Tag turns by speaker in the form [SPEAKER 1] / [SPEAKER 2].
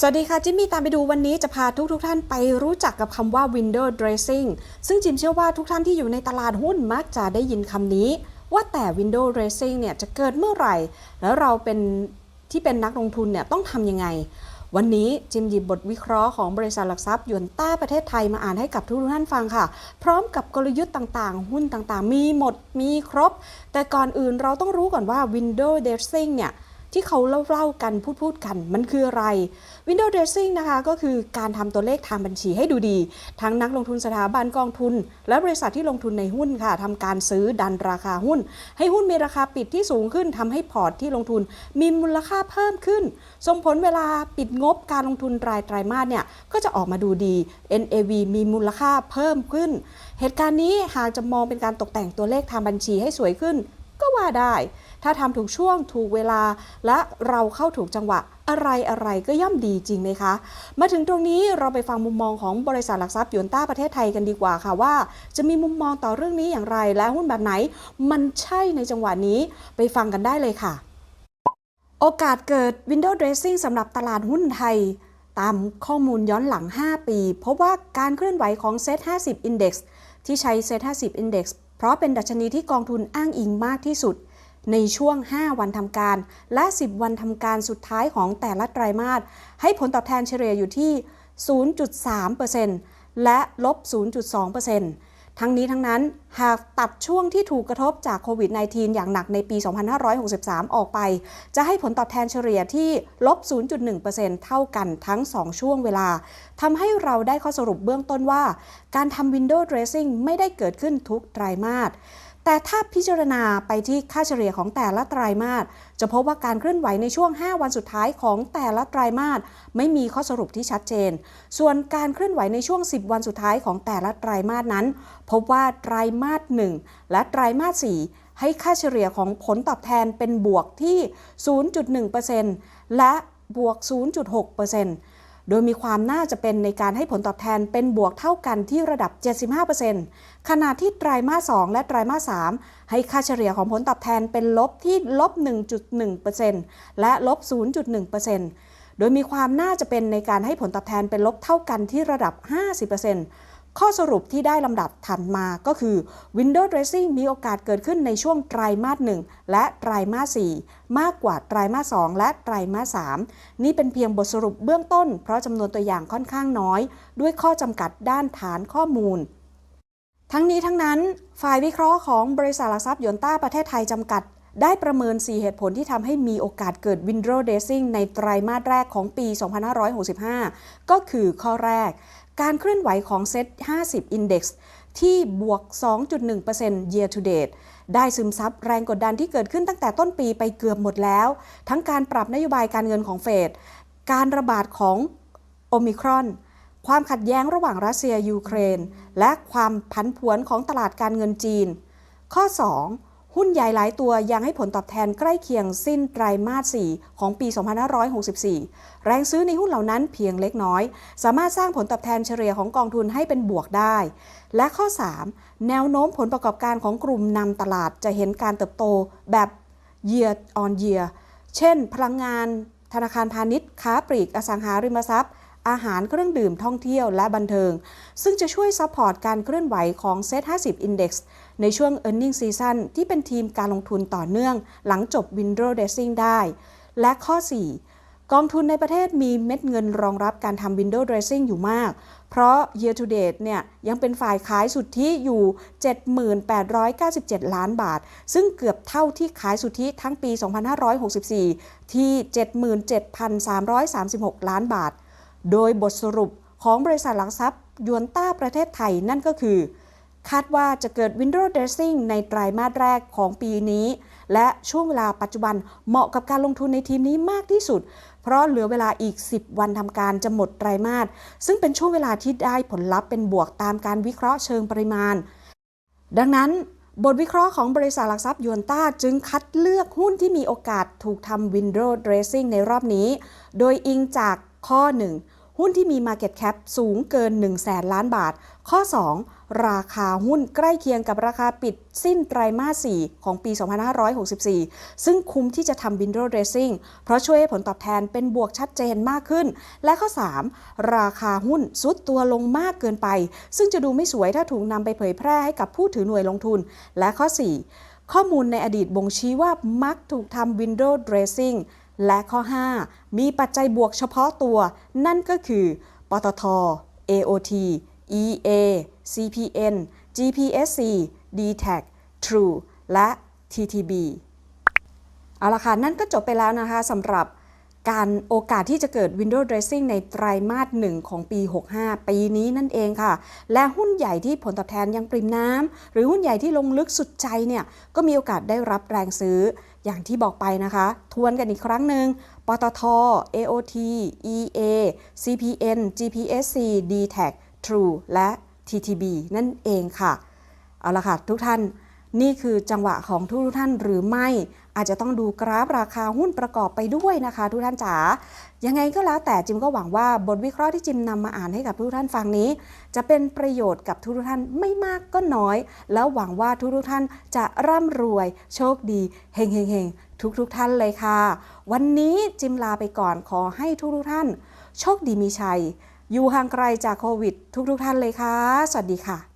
[SPEAKER 1] สวัสดีค่ะ จิมมี่ตามไปดูวันนี้จะพาทุกทท่านไปรู้จักกับคำว่า window dressing ซึ่งจิมเชื่อว่าทุกท่านที่อยู่ในตลาดหุ้นมักจะได้ยินคำนี้ ว่าแต่ window dressing เนี่ยจะเกิดเมื่อไหร่ แล้วเราเป็นที่เป็นนักลงทุนเนี่ยต้องทำยังไง วันนี้จิมหยิบบทวิเคราะห์ของบริษัทหลักทรัพย์ยวนต้าประเทศไทยมาอ่านให้กับทุกท่านฟังค่ะ พร้อมกับกลยุทธ์ต่างๆ หุ้นต่างๆ มีหมดมีครบ แต่ก่อนอื่นเราต้องรู้ก่อนว่า window dressing เนี่ย ที่เขาเล่าเล่ากันพูดพูดกัน มันคืออะไร Window dressing นะคะก็คือการทำตัวเลขทางบัญชีให้ดูดี ทั้งนักลงทุนสถาบันกองทุน และบริษัทที่ลงทุนในหุ้นค่ะทำการซื้อดันราคาหุ้น ให้หุ้นมีราคาปิดที่สูงขึ้นทำให้พอร์ตที่ลงทุนมีมูลค่าเพิ่มขึ้น ส่งผลเวลาปิดงบการลงทุนรายไตรมาสเนี่ยก็จะออกมาดูดี NAV มีมูลค่าเพิ่มขึ้น เหตุการณ์นี้หากจะมองเป็นการตกแต่งตัวเลขทางบัญชีให้สวยขึ้น ก็ว่าได้ ถ้าทำถูกช่วงถูกเวลา และเราเข้าถูกจังหวะอะไรอะไรก็ย่อมดีจริงไหมคะ มาถึงตรงนี้เราไปฟังมุมมองของบริษัทหลักทรัพย์ยวนต้าประเทศไทยกันดีกว่าค่ะว่า จะมีมุมมองต่อเรื่องนี้อย่างไร และหุ้นแบบไหน มันใช่ในจังหวะนี้ไปฟังกันได้เลยค่ะ โอกาสเกิด Window Dressing สำหรับตลาดหุ้นไทย ตามข้อมูลย้อนหลัง 5 ปีพบว่าการเคลื่อนไหวของ Set 50 Index ที่ใช้ Set 50 Index เพราะเป็นดัชนีที่กองทุนอ้างอิงมากที่สุด ในช่วง 5 วันทำการ และ 10 วันทำการสุดท้ายของแต่ละไตรมาส ให้ผลตอบแทนเฉลี่ยอยู่ที่ 0.3%และลบ 0.2%ทั้งนี้ทั้งนั้นหากตัดช่วงที่ถูกกระทบจากโควิด -19 อย่างหนักในปี 2563 ออกไป จะให้ผลตอบแทนเฉลี่ยที่ลบ 0.1%เท่ากันทั้ง 2 ช่วงเวลา ทำให้เราได้ข้อสรุปเบื้องต้นว่า การทำ window dressing ไม่ได้เกิดขึ้นทุกไตรมาส แต่ถ้าพิจารณาไปที่ค่าเฉลี่ยของแต่ละไตรมาสจะพบว่าการเคลื่อนไหวในช่วง 5 วันสุดท้ายของแต่ละไตรมาสไม่มีข้อสรุปที่ชัดเจน ส่วนการเคลื่อนไหวในช่วง 10 วันสุดท้ายของแต่ละไตรมาสนั้น พบว่าไตรมาส 1 และไตรมาส 4 ให้ค่าเฉลี่ยของผลตอบแทนเป็นบวกที่ 0.1%และบวก 0.6% โดยมีความน่าจะเป็นในการให้ผลตอบแทนเป็นบวกเท่ากันที่ระดับ 75%ขณะที่ไตรมาส 2 และไตรมาส 3 ให้ค่าเฉลี่ยของผลตอบแทนเป็นลบที่ลบ 1.1%และลบ 0.1%โดยมีความน่าจะเป็นในการให้ผลตอบแทนเป็นลบเท่ากันที่ระดับ 50% ข้อสรุปที่ได้ลำดับถัดมาก็คือ Window Dressing มีโอกาสเกิดขึ้นในช่วงไตรมาส 1 และไตรมาส 4 มากกว่าไตรมาส 2 และไตรมาส 3 นี่เป็นเพียงบทสรุปเบื้องต้น เพราะจำนวนตัวอย่างค่อนข้างน้อย ด้วยข้อจำกัดด้านฐานข้อมูล ทั้งนี้ทั้งนั้น ฝ่ายวิเคราะห์ของบริษัทหลักทรัพย์ยนต้าประเทศไทยจำกัด ได้ประเมิน 4 เหตุผลที่ทำให้มีโอกาสเกิด window dressing ในไตรมาสแรกของปี 2565 ก็คือข้อแรก การเคลื่อนไหวของเซ็ต50 Index ที่บวก 2.1% year to date ได้ซึมซับแรงกดดันที่เกิดขึ้นตั้งแต่ต้นปีไปเกือบหมดแล้ว ทั้งการปรับนโยบายการเงินของเฟด การระบาดของโอมิครอน ความขัดแย้งระหว่างรัสเซียยูเครน และความผันผวนของตลาดการเงินจีน ข้อ 2 หุ้นใหญ่หลายตัวยังให้ผลตอบแทนใกล้เคียงสิ้นไตรมาส 4 ของปี 2564 แรงซื้อในหุ้นเหล่านั้นเพียงเล็กน้อย สามารถสร้างผลตอบแทนเฉลี่ยของกองทุนให้เป็นบวกได้ และข้อ 3 แนวโน้มผลประกอบการของกลุ่มนำตลาดจะเห็นการเติบโตแบบ year on year เช่น พลังงาน ธนาคารพาณิชย์ ค้าปลีก อสังหาริมทรัพย์ อาหารเครื่องดื่มท่องเที่ยวและบันเทิง ซึ่งจะช่วยซัพพอร์ตการเคลื่อนไหวของ Set 50 Index ในช่วง e a r n i n g Season ที่เป็นทีมการลงทุนต่อเนื่อง หลังจบ Window Dressing ได้ และข้อ 4 กองทุนในประเทศมีเม็ดเงินรองรับการทำ Window Dressing อยู่มาก เพราะ Year to date เนี่ยยังเป็นฝ่ายขายสุทธิอยู่ 7897 ล้านบาท ซึ่งเกือบเท่าที่ขายสุทธิทั้งปี 2564 ที่ 77,336 ล้านบาท โดยบทสรุปของบริษัทหลักทรัพย์ยวนต้าประเทศไทยนั่นก็คือ คาดว่าจะเกิด window dressing ในไตรมาสแรกของปีนี้ และช่วงเวลาปัจจุบันเหมาะกับการลงทุนในทีมนี้มากที่สุด เพราะเหลือเวลาอีก 10 วันทำการจะหมดไตรมาสซึ่งเป็นช่วงเวลาที่ได้ผลลัพธ์เป็นบวกตามการวิเคราะห์เชิงปริมาณ ดังนั้นบทวิเคราะห์ของบริษัทหลักทรัพย์ยวนต้าจึงคัดเลือกหุ้นที่มีโอกาสถูกทำ window dressing ในรอบนี้ โดยอิงจากข้อ 1 หุ้นที่มี Market Cap สูงเกิน 1 0 0 0 0แสนล้านบาท ข้อ 2 ราคาหุ้นใกล้เคียงกับราคาปิดสิ้นไตรมาส 4 ของปี 2564 ซึ่งคุ้มที่จะทำ window dressing เพราะช่วยให้ผลตอบแทนเป็นบวกชัดเจนมากขึ้น และข้อ 3 ราคาหุ้นซุดตัวลงมากเกินไป ซึ่งจะดูไม่สวยถ้าถูกนำไปเผยแพร่ให้กับผู้ถือหน่วยลงทุน และข้อ 4 ข้อมูลในอดีตบ่งชี้ว่ามักถูกทำ window dressing และข้อ 5 มีปัจจัยบวกเฉพาะตัว นั่นก็คือ ปตท AOT EA CPN GPSC DTAC True และ TTB เอาละค่ะ นั่นก็จบไปแล้วนะคะสำหรับ การโอกาสที่จะเกิด window dressing ในไตรามาสหนึ่งของปี 65 ปีนี้นั่นเองค่ะ และหุ้นใหญ่ที่ผลตอบแทนยังปริมน้ำ หรือหุ้นใหญ่ที่ลงลึกสุดใจเนี่ย ก็มีโอกาสได้รับแรงซื้อ อย่างที่บอกไปนะคะ ทวนกันอีกครั้งหนึ่ง ปตท AOT EA CPN GPSC DTAC True และ TTB นั่นเองค่ะ เอาละค่ะทุกท่าน นี่คือจังหวะของทุกท่านหรือไม่อาจจะต้องดูกราฟราคาหุ้นประกอบไปด้วยนะคะ ทุกท่านจ๋ายังไงก็แล้วแต่จิมก็หวังว่าบทวิเคราะห์ที่จิมนำมาอ่านให้กับทุกท่านฟังนี้ จะเป็นประโยชน์กับทุกท่านไม่มากก็น้อย แล้วหวังว่าทุกท่านจะร่ำรวย โชคดีเฮงเฮงเฮงทุกทุกท่านเลยค่ะ วันนี้จิมลาไปก่อนขอให้ทุกทุกท่าน โชคดีมีชัย อยู่ห่างไกลจากโควิด ทุกๆท่านเลยค่ะ สวัสดีค่ะ